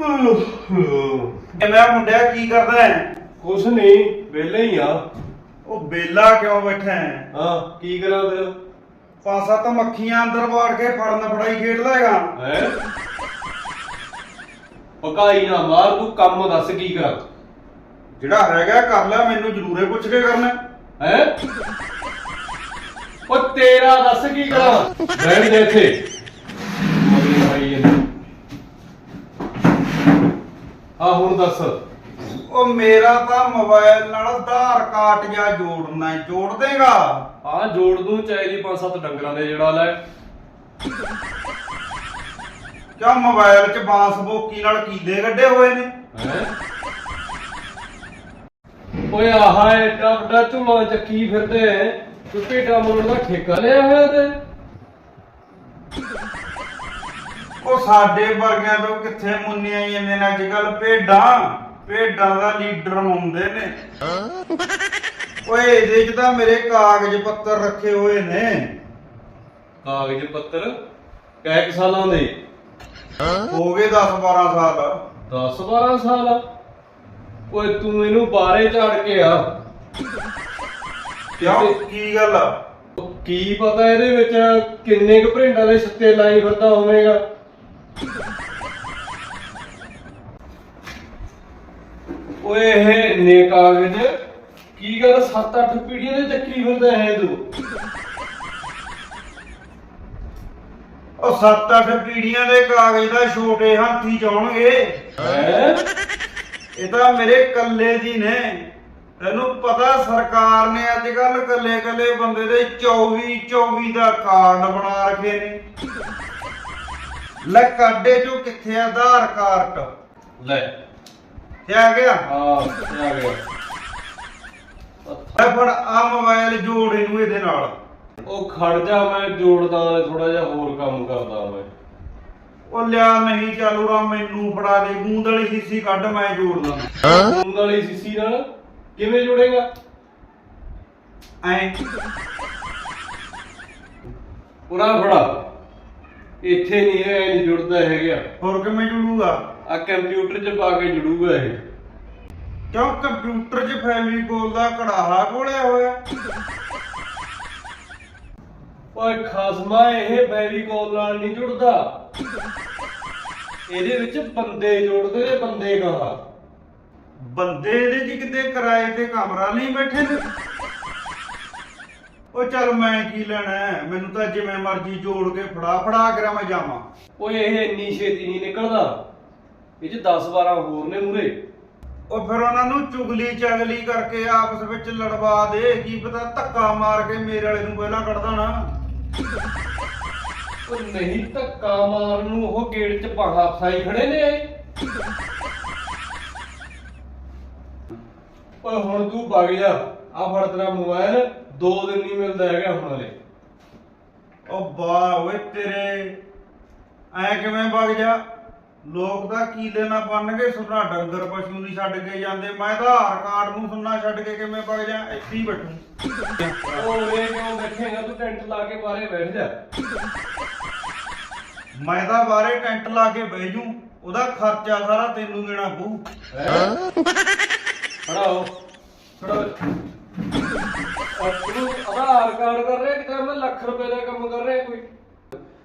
ਮੈਂ ਮੁੰਡਿਆ ਕੀ ਕਰਦਾ ਹੈ? ਕੁਛ ਨਹੀਂ ਵਿਹਲੇ ਹੀ ਆ। ਉਹ ਬੇਲਾ ਕਿਉਂ ਬੈਠਾ ਹੈ? ਹਾਂ ਕੀ ਕਰਾਂ ਫਿਰ? ਪਾਸਾ ਤਾਂ ਮੱਖੀਆਂ ਅੰਦਰ ਵਾੜ ਕੇ ਫੜਨ ਫੜਾਈ ਖੇਡਦਾ ਹੈਗਾ। ਹੈ? ਪਕਾਈ ਨਾ ਮਾਰ ਤੂੰ ਕੰਮ ਦੱਸ ਕੀ ਕਰਾਂ? ਜਿਹੜਾ ਹੈਗਾ ਕਰ ਲੈ ਮੈਨੂੰ ਜ਼ਰੂਰੇ ਪੁੱਛ ਕੇ ਕਰਨਾ। ਹੈ? ਉਹ ਤੇਰਾ ਦੱਸ ਕੀ ਕਰਾਂ? ਬੈਠ ਜਾ ਇੱਥੇ। ਆ ਹੁਣ ਦੱਸ। ਉਹ ਮੇਰਾ ਤਾਂ ਮੋਬਾਈਲ ਨਾਲ ਆਧਾਰ ਕਾਰਡ ਜਾਂ ਜੋੜਨਾ ਹੈ ਜੋੜ ਦੇਗਾ। ਆ ਜੋੜ ਦੂੰ ਚਾਹੀਦੀ ਪੰਜ ਸੱਤ ਡੰਗਰਾਂ ਦੇ ਜਿਹੜਾ ਲੈ। ਕਿਉਂ ਮੋਬਾਈਲ 'ਚ ਬਾਂਸ ਬੋਕੀ ਨਾਲ ਕੀਲੇ ਗੱਡੇ ਹੋਏ ਨੇ? ਹੈਂ? ਓਏ ਆਹਾ ਏਡਾ ਵੱਡਾ ਝੂਲਾ ਚੱਕੀ ਫਿਰਦੇ ਤੂੰ ਭੇਡਾਂ ਮੋੜਨ ਦਾ ਠੇਕਾ ਲਿਆ ਹੋਇਆ ਤੇ। ਉਹ ਸਾਡੇ ਵਰਗਿਆਂ ਤੋਂ ਕਿੱਥੇ ਮੁੰਨੀਆਂ ਜਾਂਦੇ ਨੇ ਅੱਜ ਕੱਲ ਭੇਡਾਂ। ਭੇਡਾਂ ਦਾ ਲੀਡਰ ਹੁੰਦੇ ਨੇ। ਓਏ ਇਹਦੇ 'ਚ ਤਾਂ ਮੇਰੇ ਕਾਗਜ਼ ਪੱਤਰ ਰੱਖੇ ਹੋਏ ਨੇ। ਕਾਗਜ਼ ਪੱਤਰ? ਕੈ ਕੁ ਸਾਲਾਂ ਦੇ? ਹੋ ਗਏ 10 12 ਸਾਲ। 10 12 ਸਾਲ? ਓਏ ਤੂੰ ਇਹਨੂੰ ਬਾਰੇ ਝਾੜ ਕੇ ਆ। ਕਿਉਂ? ਕੀ ਗੱਲ ਆ? ਕੀ ਪਤਾ ਇਹਦੇ ਵਿੱਚ ਕਿੰਨੇ ਕੁ ਭਰਿੰਡਾਂ ਦੇ ਛੱਤੇ ਲਾਈ ਫਿਰਦਾ ਹੋਵੇਗਾ। ਓਏ ਇਹ ਇੰਨੇ ਕਾਗਜ਼ ਕੀ ਗੱਲ 7-8 ਪੀੜ੍ਹੀਆਂ ਦੇ ਚੱਕੀ ਫਿਰਦਾ ਹੈ ਤੂੰ? ਉਹ 7-8 ਪੀੜੀਆਂ ਦੇ ਕਾਗਜ਼ ਦਾ ਛੋਟੇ ਹਾਥੀ ਚਾਉਣਗੇ। ਹੈ? ਇਹ ਤਾਂ ਮੇਰੇ ਕੱਲੇ ਦੀ ਨੇ। ਤੈਨੂੰ ਪਤਾ ਸਰਕਾਰ ਨੇ ਅੱਜ ਕੱਲ ਕੱਲੇ ਕੱਲੇ ਬੰਦੇ ਦੇ 24 24 ਦਾ ਕਾਰਡ ਬਣਾ ਰੱਖੇ ਨੇ। ਲੈ ਕਾਡੇ ਚੋਂ ਕਿੱਥੇ ਆ ਆਧਾਰ ਕਾਰਡ? ਲੈ। ਤੇ ਆ ਗਿਆ? ਆ ਆ ਗਿਆ। ਲੈ ਫੜ ਆ ਮੋਬਾਈਲ ਜੋੜ ਇਹਨੂੰ ਇਹਦੇ ਨਾਲ। ਉਹ ਖੜ ਜਾ ਮੈਂ ਜੋੜਦਾ ਥੋੜਾ ਜਿਹਾ ਹੋਰ ਕੰਮ ਕਰਦਾ ਮੈਂ ਉਹ ਲਿਆ ਨਹੀਂ ਚੱਲੂਗਾ ਮੈਨੂੰ ਫੜਾ ਦੇ। ਗੂੰਦ ਵਾਲੀ ਸੀਸੀ ਕੱਢ ਮੈਂ ਜੋੜ ਦਾਂ ਫੋਨ ਵਾਲੀ ਸੀਸੀ ਨਾਲ ਕਿਵੇਂ ਜੁੜੇਗਾ? ਐ। ਪੂਰਾ ਫੜਾ। ਇੱਥੇ ਨਹੀਂ ਹੈ ਇਹ ਨਹੀਂ ਜੁੜਦਾ ਹੈਗਾ। ਹੋਰ ਕਿਵੇਂ ਜੁੜੂਗਾ? ਆ ਕੰਪਿਊਟਰ 'ਚ ਪਾ ਕੇ ਜੁੜੂਗਾ ਇਹ। ਕਿਉਂ ਕੰਪਿਊਟਰ 'ਚ ਫੈਵੀਕੋਲ ਦਾ ਕੜਾਹਾ ਕੋਲਿਆ ਹੋਇਆ? ਓਏ ਖਸਮਾ ਇਹ ਬੈਰੀਕੋਲ ਨਾਲ ਨਹੀਂ ਜੁੜਦਾ। ਇਹਦੇ ਵਿੱਚ ਬੰਦੇ ਜੁੜਦੇ ਨੇ ਬੰਦੇ ਕਹਾ। ਬੰਦੇ ਇਹਦੇ 'ਚ ਕਿਤੇ ਕਿਰਾਏ ਤੇ ਕਮਰਾ ਨਹੀਂ ਬੈਠੇ ਨੇ। ਉਹ ਚੱਲ ਮੈਂ ਕੀ ਲੈਣਾ ਹੈ? ਮੈਨੂੰ ਤਾਂ ਜਿਵੇਂ ਮਰਜ਼ੀ ਜੋੜ ਕੇ ਫੜਾ ਫੜਾ ਕੇ ਮੈਂ ਜਾਵਾਂ। ਓਏ ਇਹ ਇੰਨੀ ਛੇਤੀ ਨਹੀਂ ਨਿਕਲਦਾ। ਇਹ 'ਚ 10 12 ਹੋਰ ਨੇ ਮੂਰੇ ਉਹ ਫਿਰ ਉਹਨਾਂ ਨੂੰ ਚੁਗਲੀ ਚਗਲੀ ਕਰਕੇ ਆਪਸ ਵਿੱਚ ਲੜਵਾ ਦੇ। ਕੀ ਪਤਾ ਧੱਕਾ ਮਾਰ ਕੇ ਮੇਰੇ ਵਾਲੇ ਨੂੰ ਪਹਿਲਾਂ ਕੱਢ ਦੇਣਾ। ਉਹ ਨਹੀਂ ਧੱਕਾ ਮਾਰਨ ਨੂੰ ਉਹ ਗੇਟ 'ਚ ਬਾਹਾ ਫਸਾਈ ਖੜੇ ਨੇ। ਓਏ ਹੁਣ ਤੂੰ ਵਗ ਜਾ। ਆ ਫੜ ਤੇਰਾ ਮੋਬਾਈਲ ਦੋ ਦਿਨ ਨਹੀਂ ਮਿਲਦਾ ਹੈਗਾ ਹੁਣ ਹਲੇ। ਉਹ ਵਾਹ ਓਏ ਤੇਰੇ ਐ ਕਿਵੇਂ ਵਗ ਜਾ? ਲੋਕ ਤਾਂ ਕੀਲੇ ਨਾ ਬੰਨਗੇ ਸੁਣਾ ਡੰਗਰ ਪਸ਼ੂ ਨਹੀਂ ਛੱਡ ਕੇ ਜਾਂਦੇ। ਮੈਂ ਤਾਂ ਆਧਾਰ ਕਾਰਡ ਨੂੰ ਸੁਣਨਾ ਛੱਡ ਕੇ ਕਿਵੇਂ ਵਗ ਜਾ? ਇੱਥੇ ਹੀ ਬੈਠੂ। ਉਹ ਇਹ ਕਿਉਂ ਬੈਠੇਗਾ ਤੂੰ ਟੈਂਟ ਲਾ ਕੇ ਬਾਹਰੇ ਬੈਠ ਜਾ। ਮੈਂ ਤਾਂ ਬਾਹਰੇ ਟੈਂਟ ਲਾ ਕੇ ਬਹਿ ਜੂ। ਉਹਦਾ ਖਰਚਾ ਸਾਰਾ ਤੈਨੂੰ ਦੇਣਾ ਪਊ। ਖੜਾ ਹੋ ਤੂੰ ਆਧਾਰ ਕਾਰਡ ਕਰ ਰਿਹਾ ਕਿ ਮੈਂ ਲੱਖ ਰੁਪਏ ਦਾ ਕੰਮ ਕਰ ਰਿਹਾ ਕੋਈ।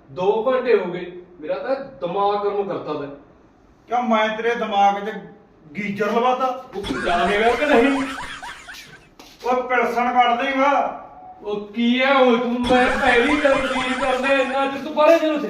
2 ਘੰਟੇ ਹੋ ਗਏ ਮੇਰਾ ਤਾਂ ਦਿਮਾਗ ਗਰਮ ਕਰਤਾ ਤਾ ਕਿਉਂ ਮੈਂ ਤੇਰੇ ਦਿਮਾਗ 'ਚ ਗੀਜਰ ਲਵਾਤਾ? ਉਹ ਜਾਵੇਗਾ ਕਿ ਨਹੀਂ? ਉਹ ਪਿਲਸਣ ਕੱਢ ਦੇਗਾ ਉਹ ਕੀ ਹੈ ਉਹ ਤੂੰ ਮੈਂ ਪਹਿਲੀ ਤਰਦੀਰ ਕਰਨਾ ਇੰਨਾ ਚ ਤੂੰ ਬਾਰੇ ਜਦੋਂ ਤੇ